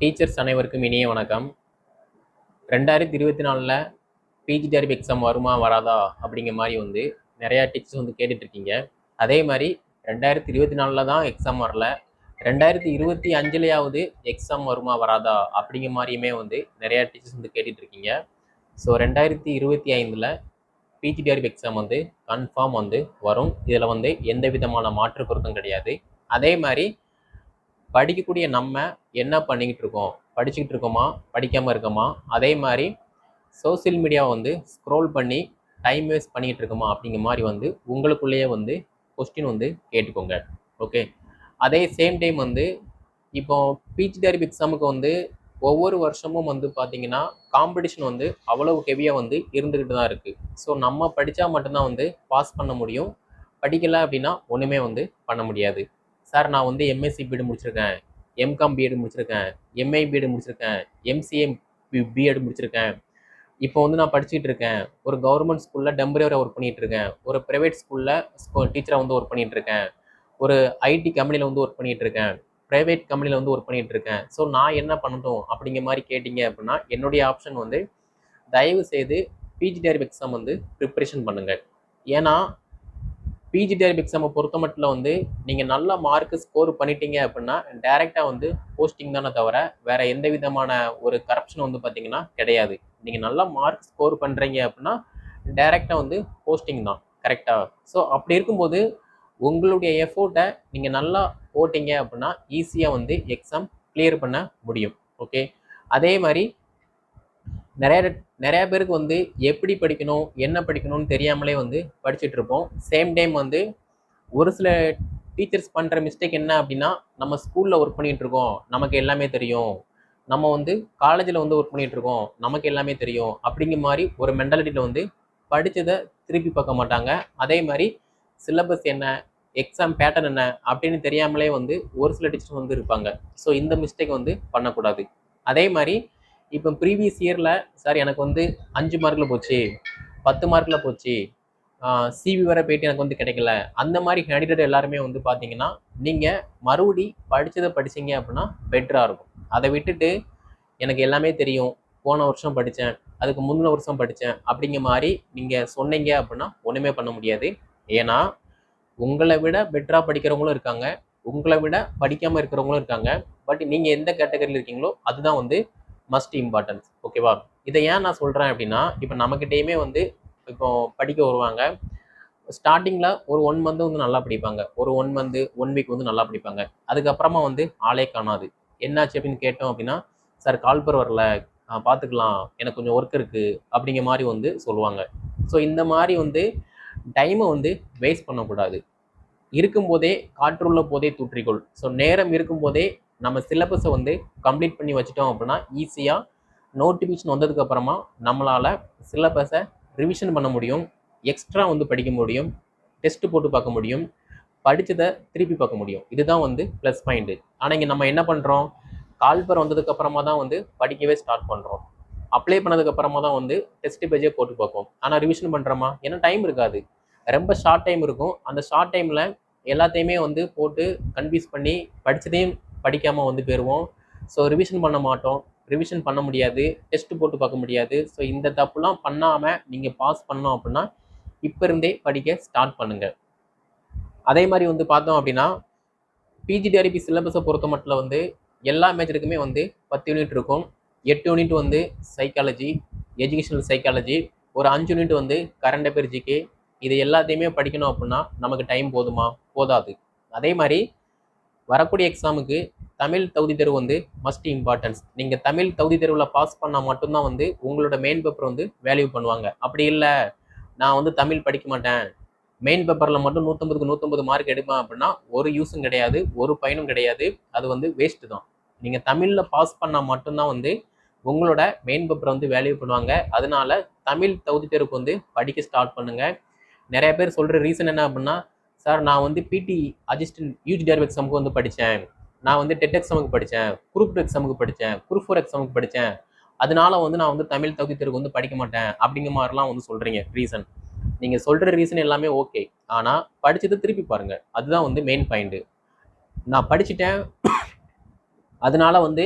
Teachers அனைவருக்கும் இனிய வணக்கம். ரெண்டாயிரத்தி இருபத்தி நாலில் பிஜிடிஆர்பி எக்ஸாம் வருமா வராதா அப்படிங்கிற மாதிரி வந்து நிறையா டீச்சர்ஸ் வந்து கேட்டுட்ருக்கீங்க அதே மாதிரி ரெண்டாயிரத்தி இருபத்தி நாலில் தான் எக்ஸாம் வரல. ரெண்டாயிரத்தி இருபத்தி அஞ்சுலையாவது எக்ஸாம் வருமா வராதா அப்படிங்கிற மாதிரியுமே வந்து நிறையா டீச்சர்ஸ் வந்து கேட்டுட்ருக்கீங்க ஸோ ரெண்டாயிரத்தி இருபத்தி ஐந்தில் பிஜிடிஆர்பி எக்ஸாம் வந்து கன்ஃபார்ம் வந்து வரும். இதில் வந்து எந்த விதமான மாற்று கருத்தும் கிடையாது. அதே மாதிரி படிக்கக்கூடிய நம்ம என்ன பண்ணிக்கிட்டு இருக்கோம்? படிச்சுக்கிட்டு இருக்கோமா? படிக்காமல் இருக்கோமா? அதே மாதிரி சோசியல் மீடியா வந்து ஸ்க்ரோல் பண்ணி டைம் வேஸ்ட் பண்ணிக்கிட்டு இருக்கோமா? அப்படிங்கிற மாதிரி வந்து உங்களுக்குள்ளேயே வந்து கொஸ்டின் வந்து கேட்டுக்கோங்க. ஓகே அதே சேம் டைம் வந்து இப்போ பிஜிடிஆர்பி எக்ஸாமுக்கு வந்து ஒவ்வொரு வருஷமும் வந்து பார்த்தீங்கன்னா காம்படிஷன் வந்து அவ்வளவு ஹெவியாக வந்து இருந்துக்கிட்டு தான் இருக்குது ஸோ நம்ம படித்தா மட்டும்தான் வந்து பாஸ் பண்ண முடியும். படிக்கலை அப்படின்னா ஒன்றுமே வந்து பண்ண முடியாது. சார் நான் வந்து எம்எஸ்சி பிஎட் முடிச்சிருக்கேன். எம்காம் பிஎட் முடிச்சிருக்கேன். எம்ஐ பிஎட் முடிச்சிருக்கேன். எம்சிஏ பிஎட் முடிச்சிருக்கேன். இப்போ வந்து நான் படிச்சுட்டு இருக்கேன். ஒரு கவர்மெண்ட் ஸ்கூலில் டெம்பரவரியாக ஒர்க் பண்ணிட்டு இருக்கேன். ஒரு ப்ரைவேட் ஸ்கூலில் டீச்சராக வந்து ஒர்க் பண்ணிட்டு இருக்கேன். ஒரு ஐடி கம்பெனியில் வந்து ஒர்க் பண்ணிகிட்டு இருக்கேன். ப்ரைவேட் கம்பெனியில் வந்து ஒர்க் பண்ணிகிட்டு இருக்கேன். ஸோ நான் என்ன பண்ணட்டும் அப்படிங்கிற மாதிரி கேட்டிங்க அப்படின்னா என்னுடைய ஆப்ஷன் வந்து தயவு செய்து பிஜிடிஆர்பி எக்ஸாம் வந்து ப்ரிப்பரேஷன் பண்ணுங்கள் ஏன்னா பிஜிடிஆர்பி எக்ஸாமை பொறுத்த மட்டும் வந்து நீங்கள் நல்ல மார்க் ஸ்கோர் பண்ணிட்டீங்க அப்படின்னா டைரெக்டாக வந்து போஸ்டிங் தானே தவிர வேற எந்த விதமான ஒரு கரப்ஷன் வந்து பார்த்தீங்கன்னா கிடையாது. நீங்கள் நல்லா மார்க் ஸ்கோர் பண்ணுறீங்க அப்படின்னா டைரெக்டாக வந்து போஸ்டிங் தான். கரெக்டாக ஸோ அப்படி இருக்கும்போது உங்களுடைய எஃபோர்ட்டை நீங்கள் நல்லா போட்டிங்க அப்படின்னா ஈஸியாக வந்து எக்ஸாம் கிளியர் பண்ண முடியும். ஓகே அதே மாதிரி நிறைய நிறைய பேருக்கு வந்து எப்படி படிக்கணும் என்ன படிக்கணும்னு தெரியாமலே வந்து படிச்சுட்டு இருப்போம். சேம் டைம் வந்து ஒரு சில டீச்சர்ஸ் பண்ணுற மிஸ்டேக் என்ன அப்படின்னா நம்ம ஸ்கூலில் ஒர்க் பண்ணிகிட்டு இருக்கோம் நமக்கு எல்லாமே தெரியும். நம்ம வந்து காலேஜில் வந்து ஒர்க் பண்ணிகிட்டு இருக்கோம் நமக்கு எல்லாமே தெரியும். அப்படிங்கிற மாதிரி ஒரு மென்டாலிட்டியில் வந்து படித்ததை திருப்பி பார்க்க மாட்டாங்க. அதே மாதிரி சிலபஸ் என்ன எக்ஸாம் பேட்டர்ன் என்ன அப்படின்னு தெரியாமலே வந்து ஒரு சில டீச்சர்ஸ் வந்து இருப்பாங்க. ஸோ இந்த மிஸ்டேக் வந்து பண்ணக்கூடாது. அதே மாதிரி இப்போ ப்ரீவியஸ் இயரில் சார் எனக்கு வந்து அஞ்சு மார்க்கில் போச்சு பத்து மார்க்கில் போச்சு. சிவி வர போயிட்டு எனக்கு வந்து கிடைக்கல. அந்த மாதிரி கேண்டிடேட் எல்லாருமே வந்து பார்த்தீங்கன்னா நீங்கள் மறுபடி படித்ததை படிச்சீங்க அப்படின்னா பெட்டராக இருக்கும். அதை விட்டுட்டு எனக்கு எல்லாமே தெரியும். போன வருஷம் படித்தேன் அதுக்கு முந்தின வருஷம் படித்தேன் அப்படிங்கிற மாதிரி நீங்கள் சொன்னீங்க அப்படின்னா ஒன்றுமே பண்ண முடியாது. ஏன்னா உங்களை விட பெட்டராக படிக்கிறவங்களும் இருக்காங்க. உங்களை விட படிக்காமல் இருக்கிறவங்களும் இருக்காங்க. பட் நீங்கள் எந்த கேட்டகரியில் இருக்கீங்களோ அதுதான் வந்து மஸ்ட் இம்பார்ட்டன்ஸ் ஓகேவா இதை ஏன் நான் சொல்கிறேன் அப்படின்னா இப்போ நம்மக்கிட்டேயுமே வந்து இப்போ படிக்க வருவாங்க. ஸ்டார்டிங்கில் ஒரு ஒன் மந்த் வந்து நல்லா படிப்பாங்க. ஒரு ஒன் மந்த்து ஒன் வீக் வந்து நல்லா படிப்பாங்க. அதுக்கப்புறமா வந்து ஆளே காணாது. என்னாச்சு அப்படின்னு கேட்டோம் அப்படின்னா சார் கால்பர் வரல. பார்த்துக்கலாம் எனக்கு கொஞ்சம் ஒர்க் இருக்குது அப்படிங்கிற மாதிரி வந்து சொல்லுவாங்க. ஸோ இந்த மாதிரி வந்து டைமை வந்து வேஸ்ட் பண்ணக்கூடாது. இருக்கும்போதே காற்றுள்ள போதே தூற்றிக்கொள். ஸோ நேரம் இருக்கும்போதே நம்ம சிலபஸை வந்து கம்ப்ளீட் பண்ணி வச்சுட்டோம் அப்படின்னா ஈஸியாக நோட்டிஃபிகேஷன் வந்ததுக்கு அப்புறமா நம்மளால் சிலபஸை ரிவிஷன் பண்ண முடியும். எக்ஸ்ட்ரா வந்து படிக்க முடியும். டெஸ்ட் போட்டு பார்க்க முடியும். படித்ததை திருப்பி பார்க்க முடியும். இதுதான் வந்து ப்ளஸ் பாயிண்ட்டு ஆனால் இங்கே நம்ம என்ன பண்ணுறோம் கால்பர் வந்ததுக்கு அப்புறமா தான் வந்து படிக்கவே ஸ்டார்ட் பண்ணுறோம் அப்ளை பண்ணதுக்கு அப்புறமா தான் வந்து டெஸ்ட் பேஜே போட்டு பார்ப்போம். ஆனால் ரிவிஷன் பண்ணுறோமா ஏன்னா டைம் இருக்காது. ரொம்ப ஷார்ட் டைம் இருக்கும். அந்த ஷார்ட் டைமில் எல்லாத்தையுமே வந்து போட்டு கன்ஃபியூஸ் பண்ணி படித்ததையும் படிக்காமல் வந்து போயிடுவோம் ஸோ ரிவிஷன் பண்ண மாட்டோம். ரிவிஷன் பண்ண முடியாது. டெஸ்ட் போட்டு பார்க்க முடியாது. ஸோ இந்த தப்புலாம் பண்ணாமல் நீங்கள் பாஸ் பண்ணோம் அப்படின்னா இப்போ இருந்தே படிக்க ஸ்டார்ட் பண்ணுங்கள் அதே மாதிரி வந்து பார்த்தோம் அப்படின்னா பிஜிடிஆர்பி சிலபஸை பொறுத்த மட்டும் வந்து எல்லா மேஜருக்குமே வந்து பத்து யூனிட் இருக்கும். எட்டு யூனிட் வந்து சைக்காலஜி எஜுகேஷனல் சைக்காலஜி ஒரு அஞ்சு யூனிட் வந்து கரண்ட் அஃபேர் ஜிகே இது எல்லாத்தையுமே படிக்கணும் அப்படின்னா நமக்கு டைம் போதுமா? போதாது. அதே மாதிரி வரக்கூடிய எக்ஸாமுக்கு தமிழ் தகுதி தேர்வு வந்து மஸ்ட் இம்பார்ட்டன்ஸ் நீங்கள் தமிழ் தகுதி தேர்வில் பாஸ் பண்ணால் மட்டும்தான் வந்து உங்களோட மெயின் பேப்பர் வந்து வேல்யூ பண்ணுவாங்க. அப்படி இல்லை நான் வந்து தமிழ் படிக்க மாட்டேன். மெயின் பேப்பரில் மட்டும் நூற்றம்பதுக்கு நூற்றம்பது மார்க் எடுப்பேன் அப்படின்னா ஒரு யூஸும் கிடையாது ஒரு பயனும் கிடையாது. அது வந்து வேஸ்ட்டு தான். நீங்கள் தமிழில் பாஸ் பண்ணால் மட்டும்தான் வந்து உங்களோட மெயின் பேப்பரை வந்து வேல்யூ பண்ணுவாங்க. அதனால தமிழ் தகுதி தேர்வுக்கு வந்து படிக்க ஸ்டார்ட் பண்ணுங்கள் நிறைய பேர் சொல்கிற ரீசன் என்ன அப்படின்னா சார் நான் வந்து பிடி அசிஸ்டன்ட் யூஜி எக்ஸாமுக்கு வந்து படித்தேன் நான் வந்து டெட் எக்ஸாமுக்கு படித்தேன் குரூப் டூ எக்ஸாமுக்கு படித்தேன் குரூப் ஃபோர் எக்ஸாமுக்கு படித்தேன். அதனால வந்து நான் வந்து தமிழ் தகுதி தேர்வுக்கு வந்து படிக்க மாட்டேன் அப்படிங்கிற மாதிரிலாம் வந்து சொல்கிறீங்க ரீசன் நீங்கள் சொல்கிற ரீசன் எல்லாமே ஓகே ஆனால் படித்ததை திருப்பி பாருங்கள் அதுதான் வந்து மெயின் பாயிண்ட்டு நான் படிச்சுட்டேன். அதனால வந்து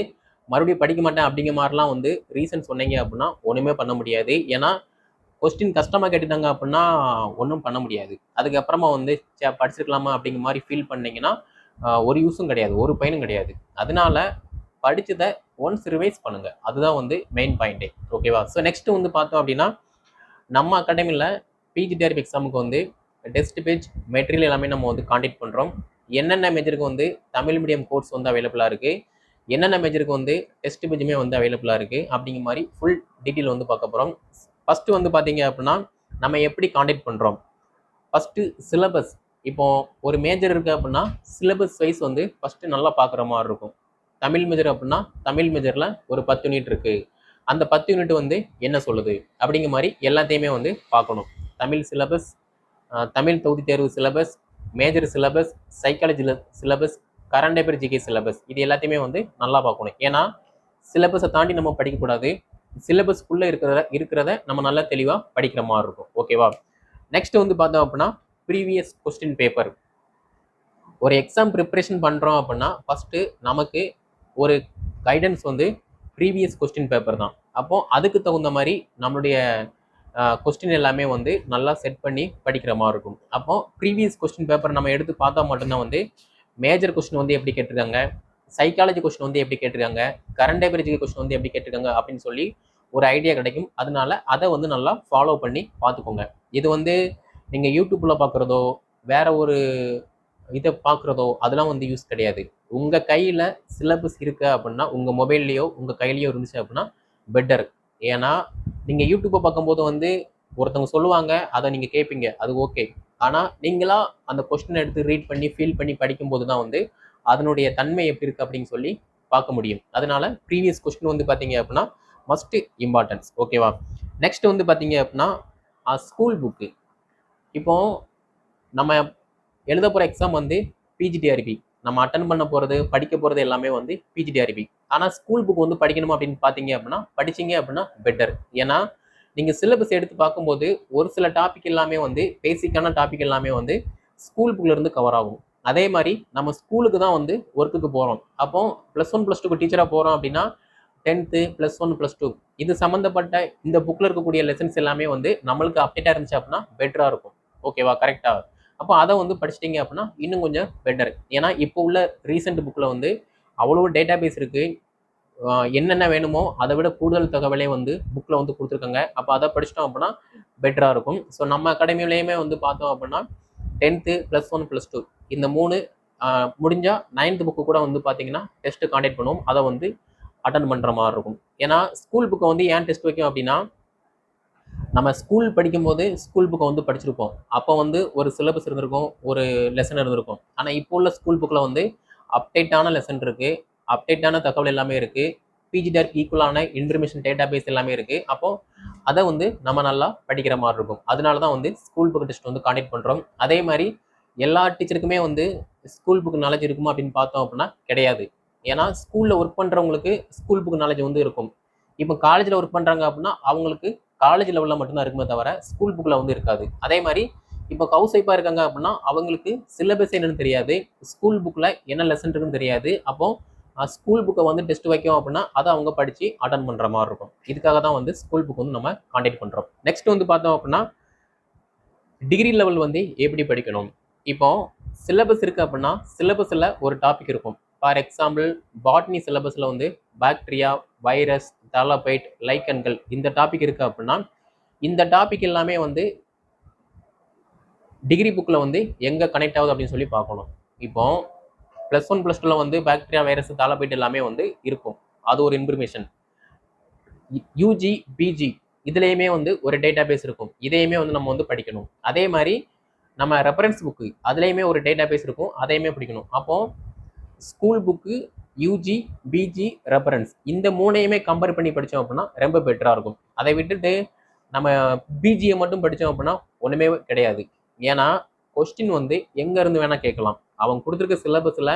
மறுபடியும் படிக்க மாட்டேன் அப்படிங்கிற மாதிரிலாம் வந்து ரீசன் சொன்னீங்க அப்படின்னா ஒன்றுமே பண்ண முடியாது. ஏன்னா கொஸ்டின் கஷ்டமாக கேட்டுட்டாங்க அப்படின்னா ஒன்றும் பண்ண முடியாது. அதுக்கப்புறமா வந்து சே படிச்சிருக்கலாமா அப்படிங்கிற மாதிரி ஃபீல் பண்ணிங்கன்னா ஒரு யூஸும் கிடையாது ஒரு பயனும் கிடையாது. அதனால படித்ததை ஒன்ஸ் ரிவைஸ் பண்ணுங்க. அதுதான் வந்து மெயின் பாயிண்ட்டே ஓகேவா ஸோ நெக்ஸ்ட் வந்து பார்த்தோம் அப்படின்னா நம்ம அகாடமியில் பிஜிடிஆர்பி எக்ஸாமுக்கு வந்து டெஸ்ட் பேஜ் மெட்டீரியல் எல்லாமே நம்ம வந்து காண்டக்ட் பண்ணுறோம் என்னென்ன மேஜருக்கு வந்து தமிழ் மீடியம் கோர்ஸ் வந்து அவைலபிளாக இருக்குது என்னென்ன மேஜருக்கு வந்து டெஸ்ட் பேஜுமே வந்து அவைலபிளாக இருக்குது அப்படிங்கிற மாதிரி ஃபுல் டீட்டெயில் வந்து பார்க்க போகிறோம் ஃபஸ்ட்டு வந்து பார்த்தீங்க அப்படின்னா நம்ம எப்படி காண்டக்ட் பண்ணுறோம் ஃபஸ்ட்டு சிலபஸ் இப்போ ஒரு மேஜர் இருக்குது அப்படின்னா சிலபஸ் வைஸ் வந்து ஃபஸ்ட்டு நல்லா பார்க்குற மாதிரி இருக்கும். தமிழ் மேஜர் அப்படின்னா தமிழ் மேஜரில் ஒரு பத்து யூனிட் இருக்குது அந்த பத்து யூனிட் வந்து என்ன சொல்லுது? அப்படிங்கிற மாதிரி எல்லாத்தையுமே வந்து பார்க்கணும். தமிழ் சிலபஸ் தமிழ் தொகுதி தேர்வு syllabus major syllabus psychology syllabus current affair GK syllabus இது எல்லாத்தையுமே வந்து நல்லா பார்க்கணும். ஏன்னா சிலபஸை தாண்டி நம்ம படிக்கக்கூடாது சிலபஸ்க்குள்ளே இருக்கிறத இருக்கிறத நம்ம நல்லா தெளிவாக படிக்கிற மாதிரி இருக்கும். ஓகேவா நெக்ஸ்ட் வந்து பார்த்தோம் அப்படின்னா ப்ரீவியஸ் கொஸ்டின் பேப்பர் ஒரு எக்ஸாம் ப்ரிப்பரேஷன் பண்ணுறோம் அப்படின்னா ஃபஸ்ட்டு நமக்கு ஒரு கைடன்ஸ் வந்து ப்ரீவியஸ் கொஸ்டின் பேப்பர் தான். அப்போது அதுக்கு தகுந்த மாதிரி நம்மளுடைய கொஸ்டின் எல்லாமே வந்து நல்லா செட் பண்ணி படிக்கிற மாதிரி இருக்கும். அப்போது ப்ரீவியஸ் கொஸ்டின் பேப்பர் நம்ம எடுத்து பார்த்தா மட்டும்தான் வந்து மேஜர் கொஸ்டின் வந்து எப்படி கேட்டிருக்காங்க சைக்காலஜி கொஸ்டின் வந்து எப்படி கேட்டிருக்காங்க கரண்ட் அஃபேர்ஜி கொஸ்டின் வந்து எப்படி கேட்டிருக்காங்க அப்படின்னு சொல்லி ஒரு ஐடியா கிடைக்கும். அதனால அதை வந்து நல்லா ஃபாலோ பண்ணி பார்த்துக்கோங்க. இது வந்து நீங்கள் யூடியூப்பில் பார்க்குறதோ வேற ஒரு இதை பார்க்குறதோ அதெல்லாம் வந்து யூஸ் கிடையாது. உங்கள் கையில் சிலபஸ் இருக்கு அப்படின்னா உங்கள் மொபைல்லையோ உங்கள் கையிலையோ இருந்துச்சு அப்படின்னா பெட்டர் ஏன்னா நீங்கள் யூடியூப்பை பார்க்கும்போது வந்து ஒருத்தவங்க சொல்லுவாங்க அதை நீங்கள் கேட்பீங்க அது ஓகே ஆனால் நீங்களாக அந்த கொஸ்டின் எடுத்து ரீட் பண்ணி ஃபீல் பண்ணி படிக்கும்போது தான் வந்து அதனுடைய தன்மை எப்படி இருக்குது அப்படின்னு சொல்லி பார்க்க முடியும். அதனால ப்ரீவியஸ் கொஸ்டின் வந்து பார்த்தீங்க அப்படின்னா மஸ்ட் இம்பார்ட்டன்ஸ் ஓகேவா நெக்ஸ்ட் வந்து பார்த்தீங்க அப்படின்னா ஸ்கூல் புக்கு இப்போ நம்ம எழுத போகிற எக்ஸாம் வந்து பிஜிடிஆர்பி நம்ம அட்டன் பண்ண போகிறது படிக்க போகிறது எல்லாமே வந்து பிஜிடிஆர்பி ஆனால் ஸ்கூல் புக் வந்து படிக்கணுமா அப்படின்னு பார்த்தீங்க அப்படின்னா படிச்சீங்க அப்படின்னா பெட்டர் ஏன்னா நீங்கள் சிலபஸ் எடுத்து பார்க்கும்போது ஒரு சில டாபிக் எல்லாமே வந்து பேசிக்கான டாபிக் எல்லாமே வந்து ஸ்கூல் புக்லேருந்து கவர் ஆகும். அதே மாதிரி நம்ம ஸ்கூலுக்கு தான் வந்து ஒர்க்குக்கு போகிறோம் அப்போ ப்ளஸ் ஒன் ப்ளஸ் டூக்கு டீச்சராக போகிறோம் அப்படின்னா tenth plus one plus two இது சம்மந்தப்பட்ட இந்த புக்கில் இருக்கக்கூடிய லெசன்ஸ் எல்லாமே வந்து நம்மளுக்கு அப்டேட்டாக இருந்துச்சு அப்படின்னா பெட்டராக இருக்கும். ஓகேவா கரெக்டாக அப்போ அதை வந்து படிச்சிட்டிங்க அப்படின்னா இன்னும் கொஞ்சம் பெட்டர் ஏன்னா இப்போ உள்ள ரீசெண்ட் புக்கில் வந்து அவ்வளோ டேட்டா பேஸ் இருக்குது என்னென்ன வேணுமோ அதை விட கூடுதல் தகவலே வந்து புக்கில் வந்து கொடுத்துருக்காங்க. அப்போ அதை படிச்சிட்டோம் அப்படின்னா பெட்டராக இருக்கும். ஸோ நம்ம அகாடமிலேயுமே வந்து பார்த்தோம் அப்படின்னா tenth plus one plus two இந்த மூணு முடிஞ்சால் நைன்த் புக்கு கூட வந்து பார்த்தீங்கன்னா டெஸ்ட்டு காண்டாக்ட் பண்ணுவோம். அதை வந்து அட்டன் பண்ணுற மாதிரி இருக்கும். ஏன்னா ஸ்கூல் புக்கை வந்து ஏன் டெஸ்ட் வைக்கும் அப்படின்னா நம்ம ஸ்கூல் படிக்கும்போது ஸ்கூல் புக்கை வந்து படிச்சிருப்போம். அப்போ வந்து ஒரு சிலபஸ் இருந்திருக்கும் ஒரு லெசன் இருந்திருக்கும். ஆனால் இப்போ உள்ள ஸ்கூல் புக்கில் வந்து அப்டேட்டான லெசன் இருக்குது அப்டேட்டான தகவல் எல்லாமே இருக்குது பிஜிடிஆர் ஈக்குவலான இன்ஃபர்மேஷன் டேட்டா பேஸ் எல்லாமே இருக்குது அப்போது அதை வந்து நம்ம நல்லா படிக்கிற மாதிரி இருக்கும். அதனால தான் வந்து ஸ்கூல் புக் டெஸ்ட் வந்து காண்டாக்ட் பண்ணுறோம் அதே மாதிரி எல்லா டீச்சருக்குமே வந்து ஸ்கூல் புக் நாலேஜ் இருக்குமா அப்படின்னு பார்த்தோம் அப்படின்னா கிடையாது. ஏன்னா ஸ்கூலில் ஒர்க் பண்ணுறவங்களுக்கு ஸ்கூல் புக் நாலேஜ் வந்து இருக்கும். இப்போ காலேஜில் ஒர்க் பண்ணுறாங்க அப்படின்னா அவங்களுக்கு காலேஜ் லெவலில் மட்டும்தான் இருக்குமே தவிர ஸ்கூல் புக்கில் வந்து இருக்காது. அதே மாதிரி இப்போ ஹவுஸ் ஒய்ஃபாக இருக்காங்க அப்படின்னா அவங்களுக்கு சிலபஸ் என்னன்னு தெரியாது. ஸ்கூல் புக்கில் என்ன லெசன் இருக்குன்னு தெரியாது. அப்போ ஸ்கூல் புக்கை வந்து டெஸ்ட் வைக்கும் அப்படின்னா அதை அவங்க படித்து அட்டன் பண்ணுற மாதிரி இருக்கும். இதுக்காக தான் வந்து ஸ்கூல் புக் வந்து நம்ம காண்டாக்ட் பண்ணுறோம் நெக்ஸ்ட் வந்து பார்த்தோம் அப்படின்னா டிகிரி லெவல் வந்து எப்படி படிக்கணும்? இப்போ சிலபஸ் இருக்குது அப்படின்னா சிலபஸில் ஒரு டாபிக் இருக்கும். ஃபார் எக்ஸாம்பிள் பாட்னி சிலபஸில் வந்து பாக்டீரியா வைரஸ் தாலாபைட் லைக்கன்கள் இந்த டாபிக் இருக்குது அப்படின்னா இந்த டாபிக் எல்லாமே வந்து டிகிரி புக்கில் வந்து எங்கே கனெக்ட் ஆகுது அப்படின்னு சொல்லி பார்க்கணும். இப்போ ப்ளஸ் ஒன் ப்ளஸ் டூவில் வந்து பாக்டீரியா வைரஸ் தாலாபைட் எல்லாமே வந்து இருக்கும். அது ஒரு இன்ஃபர்மேஷன் யூஜி பிஜி இதுலேயுமே வந்து ஒரு டேட்டா பேஸ் இருக்கும். இதையுமே வந்து நம்ம வந்து படிக்கணும். அதே மாதிரி நம்ம ரெஃபரன்ஸ் புக்கு அதுலேயுமே ஒரு டேட்டா பேஸ் இருக்கும். அதையுமே படிக்கணும். அப்போ school book UG PG reference இந்த மூணையுமே கம்பேர் பண்ணி படித்தோம் அப்படின்னா ரொம்ப பெட்டராக இருக்கும். அதை விட்டுட்டு நம்ம பிஜியை மட்டும் படித்தோம் அப்படின்னா ஒன்றுமே கிடையாது. ஏன்னா கொஸ்டின் வந்து எங்கேருந்து வேணால் கேட்கலாம். அவங்க கொடுத்துருக்க சிலபஸில்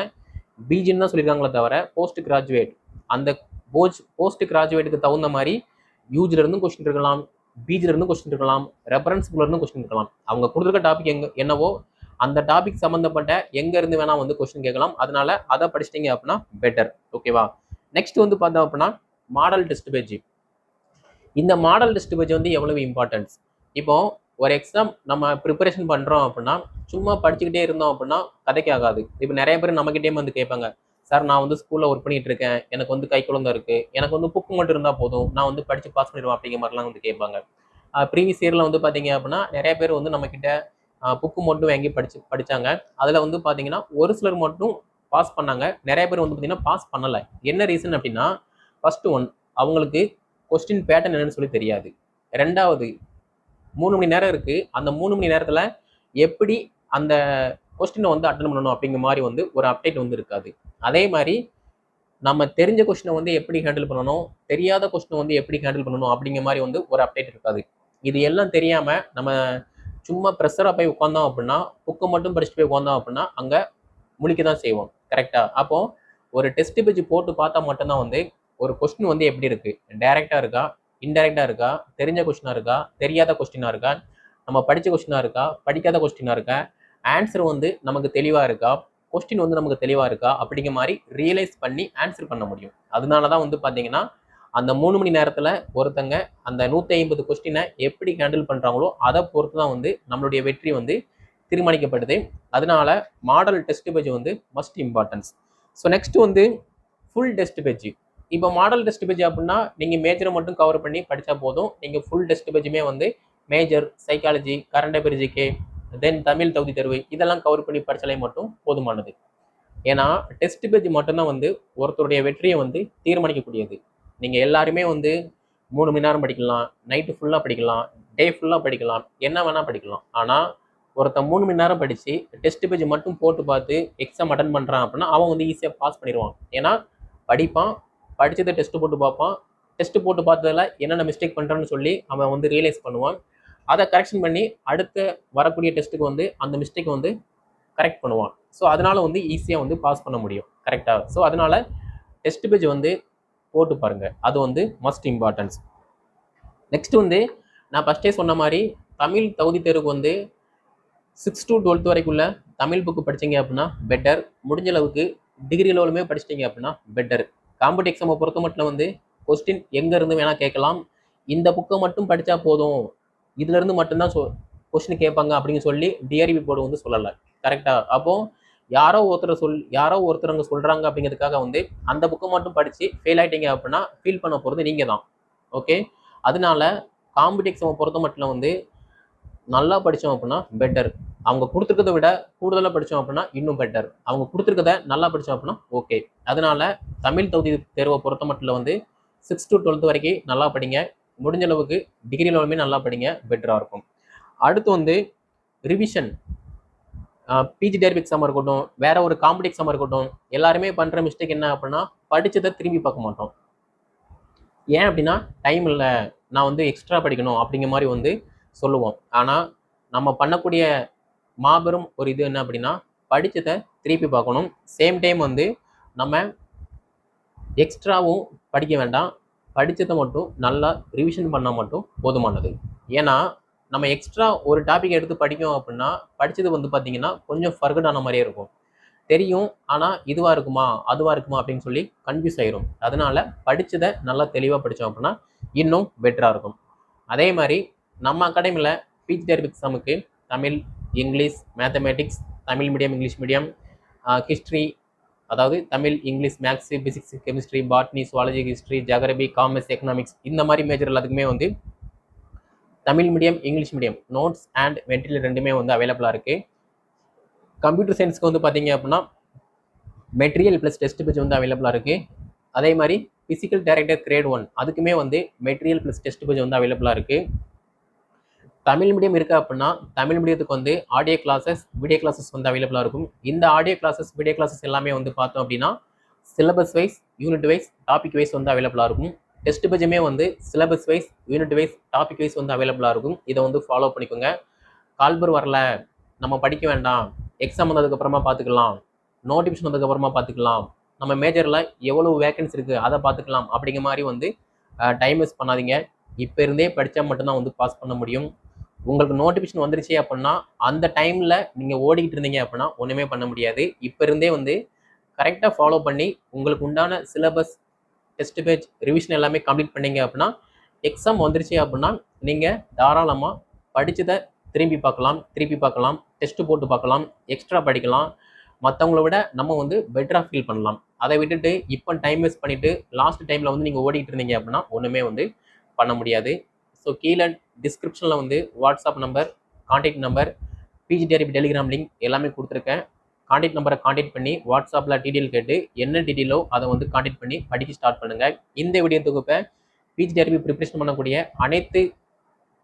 பிஜின்னு தான் சொல்லியிருக்காங்களே தவிர போஸ்ட் கிராஜுவேட் அந்த போஜ் போஸ்ட் கிராஜுவேட்டுக்கு தகுந்த மாதிரி யூஜிலேருந்தும் கொஸ்டின் இருக்கலாம் பிஜிலேருந்தும் கொஸ்டின் இருக்கலாம் ரெஃபரன்ஸ் புக்ல இருந்தும் கொஸ்டின் இருக்கலாம். அவங்க கொடுத்துருக்க டாபிக் எங்கே என்னவோ அந்த டாபிக் சம்மந்தப்பட்ட எங்க இருந்து வேணா வந்து கொஸ்டின் கேட்கலாம். அதனால அதை படிச்சிட்டீங்க அப்படின்னா பெட்டர் ஓகேவா நெக்ஸ்ட் வந்து பார்த்தோம் அப்படின்னா மாடல் டெஸ்ட் பேஜ் இந்த மாடல் டெஸ்ட் பேஜ் வந்து எவ்வளவு இம்பார்ட்டன்ஸ் இப்போ ஒரு எக்ஸாம் நம்ம ப்ரிப்பரேஷன் பண்ணுறோம் அப்படின்னா சும்மா படிச்சுக்கிட்டே இருந்தோம் அப்படின்னா கதைக்கு ஆகாது. இப்போ நிறைய பேர் நம்மகிட்டே வந்து கேட்பாங்க சார் நான் வந்து ஸ்கூலில் ஒர்க் பண்ணிட்டு இருக்கேன். எனக்கு வந்து கை குழந்தை இருக்குது எனக்கு வந்து புக்கு மட்டும் இருந்தால் போதும். நான் வந்து படித்து பாஸ் பண்ணிடுவேன் அப்படிங்கிற மாதிரிலாம் வந்து கேட்பாங்க. ப்ரீவியஸ் இயரில் வந்து பார்த்தீங்க அப்படின்னா நிறைய பேர் வந்து நம்மக்கிட்ட புக்கு மட்டும் வாங்கி படிச்சு படித்தாங்க அதில் வந்து பார்த்தீங்கன்னா ஒரு சிலர் மட்டும் பாஸ் பண்ணாங்க. நிறைய பேர் வந்து பார்த்தீங்கன்னா பாஸ் பண்ணலை. என்ன ரீசன் அப்படின்னா ஃபஸ்ட்டு ஒன் அவங்களுக்கு கொஸ்டின் பேட்டர்ன் என்னன்னு சொல்லி தெரியாது. ரெண்டாவது மூணு மணி நேரம் இருக்குது அந்த மூணு மணி நேரத்தில் எப்படி அந்த கொஸ்டினை வந்து அட்டன் பண்ணணும் அப்படிங்கிற மாதிரி வந்து ஒரு அப்டேட் வந்து இருக்காது. அதே மாதிரி நம்ம தெரிஞ்ச கொஸ்டினை வந்து எப்படி ஹேண்டில் பண்ணணும் தெரியாத கொஸ்டினை வந்து எப்படி ஹேண்டில் பண்ணணும் அப்படிங்கிற மாதிரி வந்து ஒரு அப்டேட் இருக்காது. இது எல்லாம் தெரியாமல் நம்ம சும்மா ப்ரெஷராக போய் உட்காந்தோம் அப்படின்னா புக்கை மட்டும் படிச்சுட்டு போய் உட்காந்தோம் அப்படின்னா அங்கே முழிக்க தான் செய்வோம் கரெக்டாக அப்போ ஒரு டெஸ்ட் பேஜ் போட்டு பார்த்தா மட்டும்தான் வந்து ஒரு கொஸ்டின் வந்து எப்படி இருக்குது டைரெக்டாக இருக்கா? இன்டெரக்டாக இருக்கா? தெரிஞ்ச கொஸ்டினாக இருக்கா? தெரியாத கொஸ்டினாக இருக்கா? நம்ம படித்த கொஸ்டினாக இருக்கா? படிக்காத கொஸ்டினாக இருக்கா? ஆன்சர் வந்து நமக்கு தெளிவாக இருக்கா? கொஸ்டின் வந்து நமக்கு தெளிவாக இருக்கா? அப்படிங்கிற மாதிரி ரியலைஸ் பண்ணி ஆன்சர் பண்ண முடியும். அதனால தான் வந்து பார்த்தீங்கன்னா அந்த மூணு மணி நேரத்தில் ஒருத்தங்க அந்த நூற்றி ஐம்பது கொஸ்டினை எப்படி ஹேண்டில் பண்ணுறாங்களோ அதை பொறுத்து தான் வந்து நம்மளுடைய வெற்றி வந்து தீர்மானிக்கப்படுது. அதனால மாடல் டெஸ்ட் பேஜ் வந்து மஸ்ட் இம்பார்ட்டன்ஸ் ஸோ நெக்ஸ்ட் வந்து ஃபுல் டெஸ்ட் பேஜ் இப்போ மாடல் டெஸ்ட் பேஜ் அப்படின்னா நீங்கள் மேஜரை மட்டும் கவர் பண்ணி படித்தா போதும். நீங்கள் ஃபுல் டெஸ்ட் பேஜுமே வந்து major psychology current affair GK then Tamil தகுதி தேர்வு இதெல்லாம் கவர் பண்ணி படித்தாலே மட்டும் போதுமானது. ஏன்னா டெஸ்ட் பேஜ் மட்டும்தான் வந்து ஒருத்தருடைய வெற்றியை வந்து தீர்மானிக்கக்கூடியது. நீங்கள் எல்லாருமே வந்து மூணு மணி நேரம் படிக்கலாம் நைட்டு ஃபுல்லாக படிக்கலாம் டே ஃபுல்லாக படிக்கலாம் என்ன வேணால் படிக்கலாம். ஆனால் ஒருத்தன் மூணு மணி நேரம் படித்து டெஸ்ட் பேஜ் மட்டும் போட்டு பார்த்து எக்ஸாம் அட்டன் பண்ணுறான் அப்படின்னா அவன் வந்து ஈஸியாக பாஸ் பண்ணிடுவான். ஏன்னா படிப்பான் படித்ததை டெஸ்ட்டு போட்டு பார்ப்பான். டெஸ்ட்டு போட்டு பார்த்ததில் என்னென்ன மிஸ்டேக் பண்ணுறான்னு சொல்லி அவன் வந்து ரியலைஸ் பண்ணுவான். அதை கரெக்ஷன் பண்ணி அடுத்த வரக்கூடிய டெஸ்ட்டுக்கு வந்து அந்த மிஸ்டேக் வந்து கரெக்ட் பண்ணுவான். ஸோ அதனால் வந்து ஈஸியாக வந்து பாஸ் பண்ண முடியும். கரெக்டாக ஸோ அதனால் டெஸ்ட் பேஜ் வந்து போட்டு பாருங்கள் அது வந்து மஸ்ட் இம்பார்ட்டன்ஸ் நெக்ஸ்ட் வந்து நான் ஃபஸ்ட்டே சொன்ன மாதிரி தமிழ் தகுதி தேர்வுக்கு வந்து சிக்ஸ் டு டுவெல்த் வரைக்குள்ள தமிழ் புக்கு படிச்சீங்க அப்படின்னா பெட்டர் முடிஞ்ச அளவுக்கு டிகிரி லெவலுமே படிச்சிட்டீங்க அப்படின்னா பெட்டர் காம்படி எக்ஸாமை பொறுத்த மட்டும் வந்து கொஸ்டின் எங்கேருந்து வேணால் கேட்கலாம். இந்த புக்கை மட்டும் படித்தா போதும். இதுலேருந்து மட்டும்தான் சொ கொஸ்டின் கேட்பாங்க அப்படின்னு சொல்லி டிஆர்பி போர்டு வந்து சொல்லலை. கரெக்டாக அப்போது யாரோ ஒருத்தர் சொல் யாரோ ஒருத்தரங்க சொல்கிறாங்க அப்படிங்கிறதுக்காக வந்து அந்த புக்கை மட்டும் படித்து ஃபெயில் ஆகிட்டீங்க அப்படின்னா ஃபீல் பண்ண போகிறது நீங்கள் தான் ஓகே அதனால காம்படி எக்ஸாமை பொறுத்த மட்டும் வந்து நல்லா படித்தோம் அப்படின்னா பெட்டர் அவங்க கொடுத்துருக்கத விட கூடுதலாக படித்தோம் அப்படின்னா இன்னும் பெட்டர் அவங்க கொடுத்துருக்கத நல்லா படித்தோம் அப்படின்னா ஓகே அதனால தமிழ் தகுதி தேர்வை பொறுத்த மட்டும் வந்து சிக்ஸ் டு டுவெல்த் வரைக்கும் நல்லா படிங்க. முடிஞ்ச அளவுக்கு டிகிரி லெவலுமே நல்லா படிங்க. பெட்டராக இருக்கும். அடுத்து வந்து ரிவிஷன் பிஜி டேர்பி எக்ஸாமாக இருக்கட்டும் வேற ஒரு காம்படி எக்ஸாமாக இருக்கட்டும் எல்லாருமே பண்ணுற மிஸ்டேக் என்ன அப்படின்னா படித்ததை திரும்பி பார்க்க மாட்டோம். ஏன் அப்படின்னா டைம் இல்லை நான் வந்து எக்ஸ்ட்ரா படிக்கணும் அப்படிங்கிற மாதிரி வந்து சொல்லுவோம். ஆனால் நம்ம பண்ணக்கூடிய மாபெரும் ஒரு இது என்ன அப்படின்னா படித்ததை திருப்பி பார்க்கணும். சேம் டைம் வந்து நம்ம எக்ஸ்ட்ராவும் படிக்க வேண்டாம். படித்ததை மட்டும் நல்லா ரிவிஷன் பண்ணால் மட்டும் போதுமானது. ஏன்னா நம்ம எக்ஸ்ட்ரா ஒரு டாபிக் எடுத்து படிக்கோம் அப்படின்னா படித்தது வந்து பார்த்தீங்கன்னா கொஞ்சம் ஃபர்கட் ஆன மாதிரியே இருக்கும். தெரியும் ஆனால் இதுவாக இருக்குமா அதுவாக இருக்குமா அப்படின்னு சொல்லி கன்ஃபியூஸ் ஆயிரும். அதனால படித்ததை நல்லா தெளிவாக படித்தோம் அப்படின்னா இன்னும் பெட்டராக இருக்கும். அதே மாதிரி நம்ம அகாடமியில் பிஜி டெர்ப் எக்ஸாமுக்கு Tamil English mathematics Tamil medium English medium history அதாவது Tamil English maths physics chemistry botany zoology history geography commerce economics இந்த மாதிரி மேஜர் எல்லாத்துக்குமே வந்து Tamil medium English medium notes and material ரெண்டுமே வந்து அவைலபிளாக இருக்குது கம்ப்யூட்டர் சயின்ஸ்க்கு வந்து பார்த்தீங்க அப்படின்னா மெட்டீரியல் ப்ளஸ் டெஸ்ட் பேஜ் வந்து அவைலபிளாக இருக்குது அதே மாதிரி ஃபிசிக்கல் டேரக்டர் கிரேட் ஒன் அதுக்குமே வந்து மெட்டீரியல் ப்ளஸ் டெஸ்ட் பேஜ் வந்து அவைலபிளாக இருக்குது தமிழ் மீடியம் இருக்குது அப்படின்னா தமிழ் மீடியத்துக்கு வந்து ஆடியோ கிளாஸஸ் வீடியோ கிளாஸஸ் வந்து அவைலபிளாக இருக்கும். இந்த ஆடியோ கிளாஸஸ் வீடியோ கிளாஸஸ் எல்லாமே வந்து பார்த்தோம் அப்படின்னா syllabus wise unit wise topic wise வந்து அவைலபிளாக இருக்கும். டெஸ்ட் பேஜுமே வந்து syllabus wise unit wise topic wise வந்து அவைலபிளாக இருக்கும். இதை வந்து ஃபாலோ பண்ணிக்கோங்க. கால்பர் வரல நம்ம படிக்க வேண்டாம். எக்ஸாம் வந்ததுக்கப்புறமா பார்த்துக்கலாம் நோட்டிஃபிகேஷன் வந்ததுக்கப்புறமா பார்த்துக்கலாம் நம்ம மேஜரில் எவ்வளோ வேகன்சி இருக்குது அதை பார்த்துக்கலாம் அப்படிங்கிற மாதிரி வந்து டைம் வேஸ்ட் பண்ணாதீங்க. இப்போ இருந்தே படித்தா மட்டும்தான் வந்து பாஸ் பண்ண முடியும். உங்களுக்கு நோட்டிஃபிகேஷன் வந்துருச்சு அப்படின்னா அந்த டைமில் நீங்கள் ஓடிக்கிட்டு இருந்தீங்க அப்படின்னா ஒன்றுமே பண்ண முடியாது. இப்போ இருந்தே வந்து கரெக்டாக ஃபாலோ பண்ணி உங்களுக்கு உண்டான சிலபஸ் டெஸ்ட் பேஜ் ரிவிஷன் எல்லாமே கம்ப்ளீட் பண்ணீங்க அப்படின்னா எக்ஸாம் வந்துருச்சு அப்படின்னா நீங்கள் தாராளமாக படித்ததை திரும்பி பார்க்கலாம் திருப்பி பார்க்கலாம் டெஸ்ட்டு போட்டு பார்க்கலாம் எக்ஸ்ட்ரா படிக்கலாம். மற்றவங்கள விட நம்ம வந்து பெட்டராக ஃபீல் பண்ணலாம். அதை விட்டுட்டு இப்போ டைம் வேஸ்ட் பண்ணிவிட்டு லாஸ்ட் டைமில் வந்து நீங்கள் ஓடிட்டு இருந்தீங்க அப்படின்னா ஒன்றுமே வந்து பண்ண முடியாது. ஸோ கீழே டிஸ்கிரிப்ஷனில் வந்து WhatsApp number contact number PGTRB Telegram link எல்லாமே கொடுத்துருக்கேன். காண்டாக்ட் நம்பரை காண்டாக்ட் பண்ணி வாட்ஸ்அப்பில் டீட்டெயில் கேட்டு என்ன டீட்டெயிலோ அதை வந்து காண்டாக்ட் பண்ணி படிக்க ஸ்டார்ட் பண்ணுங்கள் இந்த வீடியோ தொகுப்பை பிஜிடிஆர்பி ப்ரிப்ரேஷன் பண்ணக்கூடிய அனைத்து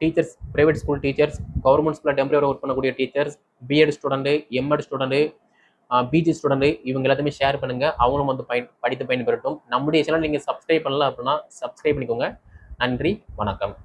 teachers private school teachers government ஸ்கூலில் டெம்பரரி ஒர்க் பண்ணக்கூடிய teachers BEd student MEd student PG student இவங்க எல்லாத்தையுமே ஷேர் பண்ணுங்கள் அவங்களும் வந்து பயன் படித்து பயன்பெறட்டும். நம்முடைய சேனல் நீங்கள் சப்ஸ்கிரைப் பண்ணல அப்படின்னா சப்ஸ்கிரைப் பண்ணிக்கோங்க. நன்றி வணக்கம்.